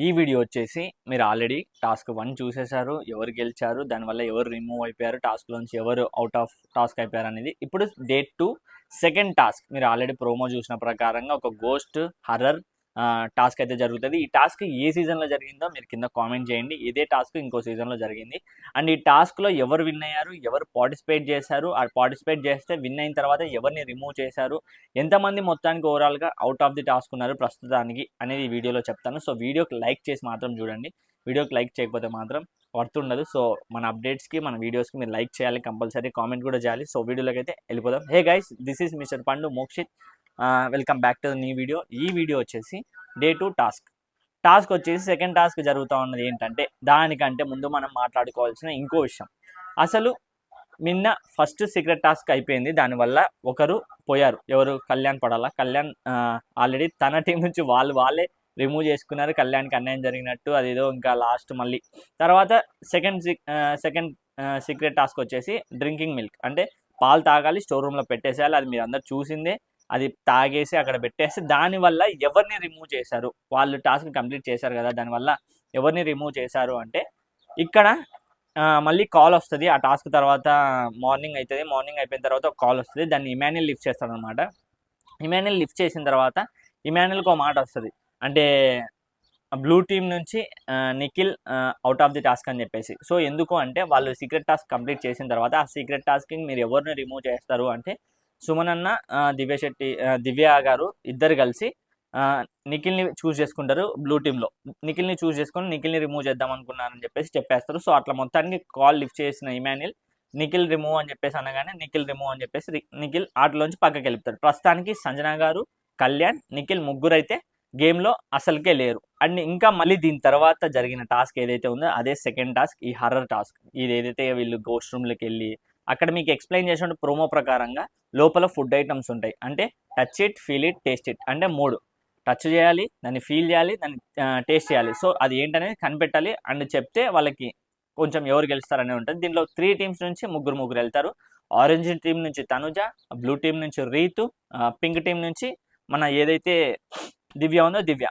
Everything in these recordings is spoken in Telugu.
ఈ వీడియో వచ్చేసి మీరు ఆల్రెడీ టాస్క్ వన్ చూసేశారు ఎవరు గెలిచారు దానివల్ల ఎవరు రిమూవ్ అయిపోయారు టాస్క్ నుంచి ఎవరు అవుట్ ఆఫ్ టాస్క్ అయిపోయారు అనేది. ఇప్పుడు డేట్ టూ సెకండ్ టాస్క్ మీరు ఆల్రెడీ ప్రోమో చూసిన ప్రకారంగా ఒక గోస్ట్ హర్రర్ టాస్క్ అయితే జరుగుతుంది. ఈ టాస్క్ ఏ సీజన్లో జరిగిందో మీరు కింద కామెంట్ చేయండి. ఇదే టాస్క్ ఇంకో సీజన్లో జరిగింది. అండ్ ఈ టాస్క్లో ఎవరు విన్ అయ్యారు? ఎవరు పార్టిసిపేట్ చేశారు? ఆ పార్టిసిపేట్ చేస్తే విన్ అయిన తర్వాత ఎవరిని రిమూవ్ చేశారు? ఎంతమంది మొత్తానికి ఓవరాల్గా అవుట్ ఆఫ్ ది టాస్క్ ఉన్నారు ప్రస్తుతానికి అనేది వీడియోలో చెప్తాను. సో వీడియోకి లైక్ చేసి మాత్రం చూడండి. వీడియోకి లైక్ చేయకపోతే మాత్రం వర్త్ ఉండదు సో మన అప్డేట్స్కి మన వీడియోస్కి మీరు లైక్ చేయాలి కంపల్సరీ కామెంట్ కూడా చేయాలి. సో వీడియోలోకి అయితే వెళ్ళిపోదాం. Hey guys this is mister Pandu Mokshith. Welcome back to నీ వీడియో. ఈ వీడియో వచ్చేసి డే టు టాస్క్. టాస్క్ వచ్చేసి సెకండ్ టాస్క్ జరుగుతూ ఉన్నది ఏంటంటే దానికంటే ముందు మనం మాట్లాడుకోవాల్సిన ఇంకో విషయం. అసలు నిన్న ఫస్ట్ సీక్రెట్ టాస్క్ అయిపోయింది. దానివల్ల ఒకరు పోయారు. ఎవరు? కళ్యాణ్ పడాలా? కళ్యాణ్ ఆల్రెడీ తన టీం నుంచి వాళ్ళు వాళ్ళే రిమూవ్ చేసుకున్నారు. కళ్యాణ్కి అన్యాయం జరిగినట్టు అదేదో ఇంకా లాస్ట్ మళ్ళీ. తర్వాత సెకండ్ సెకండ్ సీక్రెట్ టాస్క్ వచ్చేసి డ్రింకింగ్ మిల్క్. అంటే పాలు తాగాలి స్టోర్ రూమ్లో పెట్టేసేయాలి. అది మీరు అందరు చూసిందే. అది తాగేసి అక్కడ పెట్టేసి దానివల్ల ఎవరిని రిమూవ్ చేశారు? వాళ్ళు టాస్క్ కంప్లీట్ చేశారు కదా దానివల్ల ఎవరిని రిమూవ్ చేశారు అంటే ఇక్కడ మళ్ళీ కాల్ వస్తుంది. ఆ టాస్క్ తర్వాత మార్నింగ్ అవుతుంది మార్నింగ్ అయిపోయిన తర్వాత ఒక కాల్ వస్తుంది. దాన్ని ఇమాన్యుల్ లిఫ్ట్ చేస్తాడు అనమాట ఇమాన్యుల్ లిఫ్ట్ చేసిన తర్వాత ఇమాన్యుల్కి ఒక మాట వస్తుంది. అంటే బ్లూ టీమ్ నుంచి Nikhil out of the task అని చెప్పేసి. సో ఎందుకు అంటే వాళ్ళు సీక్రెట్ టాస్క్ కంప్లీట్ చేసిన తర్వాత ఆ సీక్రెట్ టాస్క్ని మీరు ఎవరిని రిమూవ్ చేస్తారు అంటే సుమనన్న దివ్యశెట్టి దివ్య శెట్టి దివ్య గారు ఇద్దరు కలిసి నిఖిల్ని చూస్ చేసుకుంటారు బ్లూ టీంలో నిఖిల్ని చూస్ చేసుకొని నిఖిల్ని రిమూవ్ చేద్దాం అనుకున్నారని చెప్పేసి చెప్పేస్తారు. సో అట్లా మొత్తానికి కాల్ లిఫ్ట్ చేసిన ఇమాన్యుల్ నిఖిల్ రిమూవ్ అని చెప్పేసి అనగానే నిఖిల్ రిమూవ్ అని చెప్పేసి నిఖిల్ ఆటలోంచి పక్కకి వెళ్తారు ప్రస్తుతానికి సంజన గారు కళ్యాణ్ నిఖిల్ ముగ్గురు అయితే గేమ్లో అసలుకే లేరు. అండ్ ఇంకా మళ్ళీ దీని తర్వాత జరిగిన టాస్క్ ఏదైతే ఉందో అదే సెకండ్ టాస్క్ ఈ హర్రర్ టాస్క్ ఇది ఏదైతే వీళ్ళు గోస్ట్ రూమ్లోకి వెళ్ళి అక్కడ మీకు ఎక్స్ప్లెయిన్ చేసిన ప్రోమో ప్రకారంగా లోపల ఫుడ్ ఐటమ్స్ ఉంటాయి. అంటే touch it feel it taste it అంటే మూడు. టచ్ చేయాలి దాన్ని ఫీల్ చేయాలి దాన్ని టేస్ట్ చేయాలి. సో అది ఏంటనేది కనిపెట్టాలి అండ్ చెప్తే వాళ్ళకి కొంచెం ఎవరు గెలుస్తారనే ఉంటుంది. దీంట్లో త్రీ టీమ్స్ నుంచి ముగ్గురు ముగ్గురు వెళ్తారు. ఆరెంజ్ టీం నుంచి తనుజ బ్లూ టీం నుంచి రీతు పింక్ టీం నుంచి మన ఏదైతే దివ్య ఉందో దివ్య.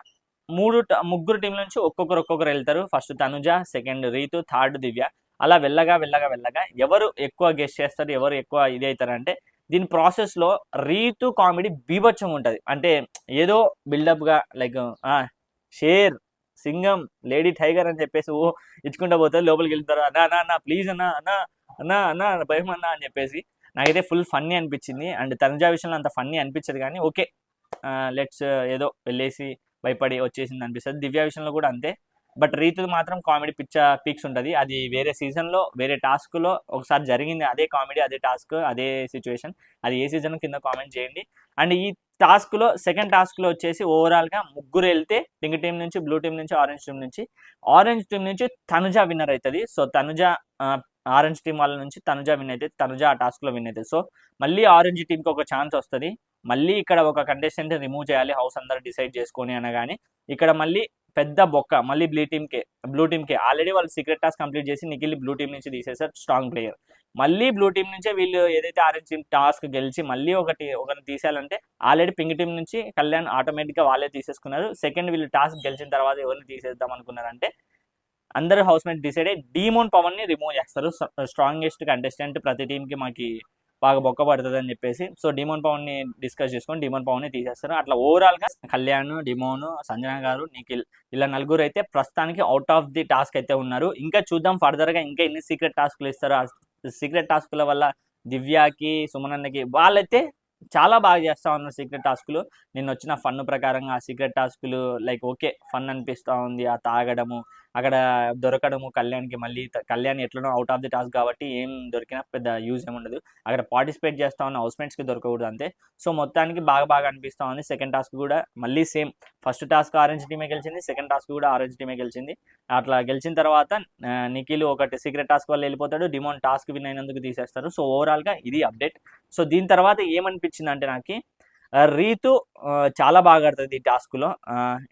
మూడు ముగ్గురు టీం నుంచి ఒక్కొక్కరు ఒక్కొక్కరు వెళ్తారు. First Tanuja second Rithu third Divya. అలా వెళ్ళగా వెళ్ళగా వెళ్ళగా ఎవరు ఎక్కువ గెస్ట్ చేస్తారు ఎవరు ఎక్కువ ఇది అవుతారంటే దీని ప్రాసెస్లో రీతు కామెడీ బీభత్సం ఉంటుంది. అంటే ఏదో బిల్డప్గా లైక్ షేర్ సింగం లేడీ టైగర్ అని చెప్పేసి ఓ ఇచ్చుకుంటా పోతారు లోపలికి వెళ్తారు అన్నా అన్నా అన్నా ప్లీజ్ అన్నా అన్నా అన్నా అన్నా భయం అన్నా అని చెప్పేసి నాకైతే ఫుల్ ఫన్నీ అనిపించింది. అండ్ తనుజా విషయంలో అంత ఫన్నీ అనిపించదు కానీ ఓకే లెట్స్ ఏదో వెళ్ళేసి భయపడి వచ్చేసింది అనిపిస్తుంది. దివ్య విషయంలో కూడా అంతే. బట్ రీతుది మాత్రం కామెడీ పిచ్చ పీక్స్ ఉంటుంది. అది వేరే సీజన్లో వేరే టాస్క్లో ఒకసారి జరిగింది. అదే కామెడీ అదే టాస్క్ అదే సిచ్యువేషన్ అది ఏ సీజన్ కింద కామెంట్ చేయండి. అండ్ ఈ టాస్క్లో సెకండ్ టాస్క్లో వచ్చేసి ఓవరాల్గా ముగ్గురు వెళ్తే పింక్ టీం నుంచి బ్లూ టీం నుంచి ఆరెంజ్ టీం నుంచి. ఆరెంజ్ టీం నుంచి తనుజ విన్నర్ అవుతుంది సో తనుజ ఆరెంజ్ టీం వాళ్ళ నుంచి తనుజ విన్ అయితే తనుజ ఆ టాస్క్లో విన్ అవుతుంది సో మళ్ళీ ఆరెంజ్ టీంకి ఒక ఛాన్స్ వస్తుంది. మళ్ళీ ఇక్కడ ఒక కంటెస్టెంట్ రిమూవ్ చేయాలి. హౌస్ అందరు డిసైడ్ చేసుకొని అనగానే. ఇక్కడ మళ్ళీ పెద్ద బొక్క మళ్ళీ బ్లూ టీమ్కే బ్లూ టీమ్కే ఆల్రెడీ వాళ్ళు సీక్రెట్ టాస్క్ కంప్లీట్ చేసి నిఖిల్ బ్లూ టీం నుంచి తీసేశారు స్ట్రాంగ్ ప్లేయర్ మళ్ళీ బ్లూ టీం నుంచే వీళ్ళు ఏదైతే ఆరెంజ్ టీం టాస్క్ గెలిచి మళ్ళీ ఒకటి ఒకరిని తీసేయాలంటే ఆల్రెడీ పింక్ టీం నుంచి కళ్యాణ్ ఆటోమేటిక్గా వాళ్ళే తీసేసుకున్నారు. సెకండ్ వీళ్ళు టాస్క్ గెలిచిన తర్వాత ఎవరిని తీసేద్దాం అనుకున్నారంటే అందరూ హౌస్ మేట్ డిసైడ్ అయ్యి డీమోన్ పవన్ని రిమూవ్ చేస్తారు. స్ట్రాంగెస్ట్ కంటెస్టెంట్ ప్రతి టీంకి మాకు బాగా బొక్క పడుతుంది అని చెప్పేసి సో డిమోన్ పవన్ని డిస్కస్ చేసుకొని డిమోన్ పవన్ని తీసేస్తారు. అట్లా ఓవరాల్గా కళ్యాణ్ డిమోన్ సంజన గారు నిఖిల్ ఇలా నలుగురు అయితే ప్రస్తుతానికి అవుట్ ఆఫ్ ది టాస్క్ అయితే ఉన్నారు. ఇంకా చూద్దాం ఫర్దర్గా ఇంకా ఎన్ని సీక్రెట్ టాస్క్లు ఇస్తారు. ఆ సీక్రెట్ టాస్క్ల వల్ల దివ్యాకి సుమనన్నకి వాళ్ళైతే చాలా బాగా చేస్తా ఉన్నారు సీక్రెట్ టాస్కులు నిన్న వచ్చిన ఫన్ ప్రకారంగా ఆ సీక్రెట్ టాస్కులు లైక్ ఓకే ఫన్ అనిపిస్తూ ఉంది. ఆ తాగడము అక్కడ దొరకడము కళ్యాణ్కి మళ్ళీ కళ్యాణ్ ఎట్లనో అవుట్ ఆఫ్ ది టాస్క్ కాబట్టి ఏం దొరికినా పెద్ద యూజ్ ఏమి ఉండదు. అక్కడ పార్టిసిపేట్ చేస్తా ఉన్న హౌస్మేట్స్కి దొరకకూడదు అంతే. సో మొత్తానికి బాగా బాగా అనిపిస్తూ ఉంది. సెకండ్ టాస్క్ కూడా మళ్ళీ సేమ్ ఫస్ట్ టాస్క్ ఆరెంజ్ టీమే గెలిచింది సెకండ్ టాస్క్ కూడా ఆరెంజ్ టీమే గెలిచింది. అట్లా గెలిచిన తర్వాత నిఖిల్ ఒకటి సీక్రెట్ టాస్క్ వల్ల వెళ్ళిపోతాడు. డిమోన్ టాస్క్ విన్ అయినందుకు తీసేస్తారు. సో ఓవరాల్గా ఇది అప్డేట్ సో దీని తర్వాత ఏమనిపించింది అంటే నాకు రీతు చాలా బాగా ఆడుతుంది ఈ టాస్క్లో.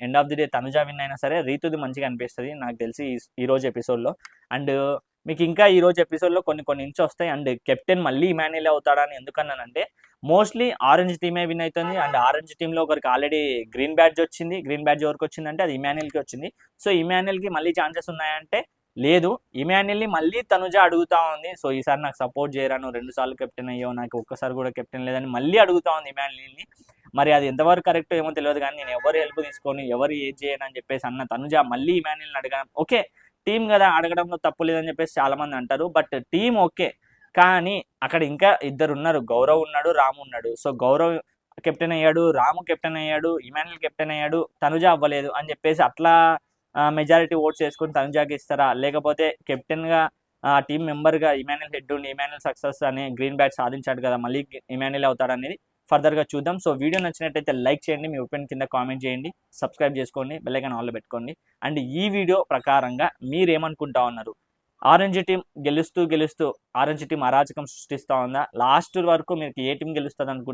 End of the day Tanuja win అయినా సరే రీతుది మంచిగా అనిపిస్తుంది నాకు తెలిసి ఈ- ఎపిసోడ్లో. అండ్ మీకు ఇంకా ఈరోజు ఎపిసోడ్లో కొన్ని కొన్ని ఇంచు వస్తాయి. అండ్ కెప్టెన్ మళ్ళీ ఇమాన్యుల్ అవుతాడని ఎందుకన్నానంటే మోస్ట్లీ ఆరెంజ్ టీమే విన్ అవుతుంది అండ్ ఆరెంజ్ టీంలో ఒకరికి ఆల్రెడీ గ్రీన్ బ్యాడ్జ్ వచ్చింది. గ్రీన్ బ్యాడ్జ్ ఎవరికి వచ్చిందంటే అది ఇమాన్యుల్కి వచ్చింది. సో ఇమాన్యుల్కి మళ్ళీ ఛాన్సెస్ ఉన్నాయంటే లేదు ఇమాన్యుల్ని మళ్ళీ తనుజ అడుగుతా ఉంది. సో ఈసారి నాకు సపోర్ట్ చేయరా? నువ్వు రెండు సార్లు కెప్టెన్ అయ్యో నాకు ఒక్కసారి కూడా కెప్టెన్ లేదని మళ్ళీ అడుగుతా ఉంది ఇమాన్యుల్ని మరి అది ఎంతవరకు కరెక్ట్ ఏమో తెలియదు కానీ నేను ఎవరు హెల్ప్ తీసుకొని ఎవరు ఏది చేయను అని చెప్పేసి అన్న తనుజ మళ్ళీ ఇమాన్యుల్ని అడగడం. ఓకే టీం కదా అడగడంలో తప్పు లేదని చెప్పేసి చాలా మంది అంటారు బట్ టీం ఓకే. కానీ అక్కడ ఇంకా ఇద్దరు ఉన్నారు గౌరవ్ ఉన్నాడు రాము ఉన్నాడు. సో గౌరవ్ కెప్టెన్ అయ్యాడు రాము కెప్టెన్ అయ్యాడు ఇమాన్యుల్ కెప్టెన్ అయ్యాడు తనుజ అవ్వలేదు అని చెప్పేసి అట్లా మెజారిటీ ఓట్స్ వేసుకుని తనుజాకి ఇస్తారా? లేకపోతే కెప్టెన్గా టీం మెంబర్గా ఇమాన్యుల్ హెడ్ ఉండి ఇమాన్యుల్ సక్సెస్ అని గ్రీన్ బ్యాట్ సాధించాడు కదా మళ్ళీ ఇమాన్యుల్ అవుతాడు అనేది ఫర్దర్గా చూద్దాం. సో వీడియో నచ్చినట్టయితే లైక్ చేయండి మీ ఒపీనియన్ కింద కామెంట్ చేయండి సబ్స్క్రైబ్ చేసుకోండి బెల్లైకన్ ఆల్లో పెట్టుకోండి. అండ్ ఈ వీడియో ప్రకారంగా మీరేమనుకుంటా ఉన్నారు? ఆరెంజ్ టీం గెలుస్తూ గెలుస్తూ ఆరెంజ్ టీం అరాచకం సృష్టిస్తూ ఉందా? లాస్ట్ వరకు మీకు ఏ టీం గెలుస్తుంది అనుకుంటున్నారు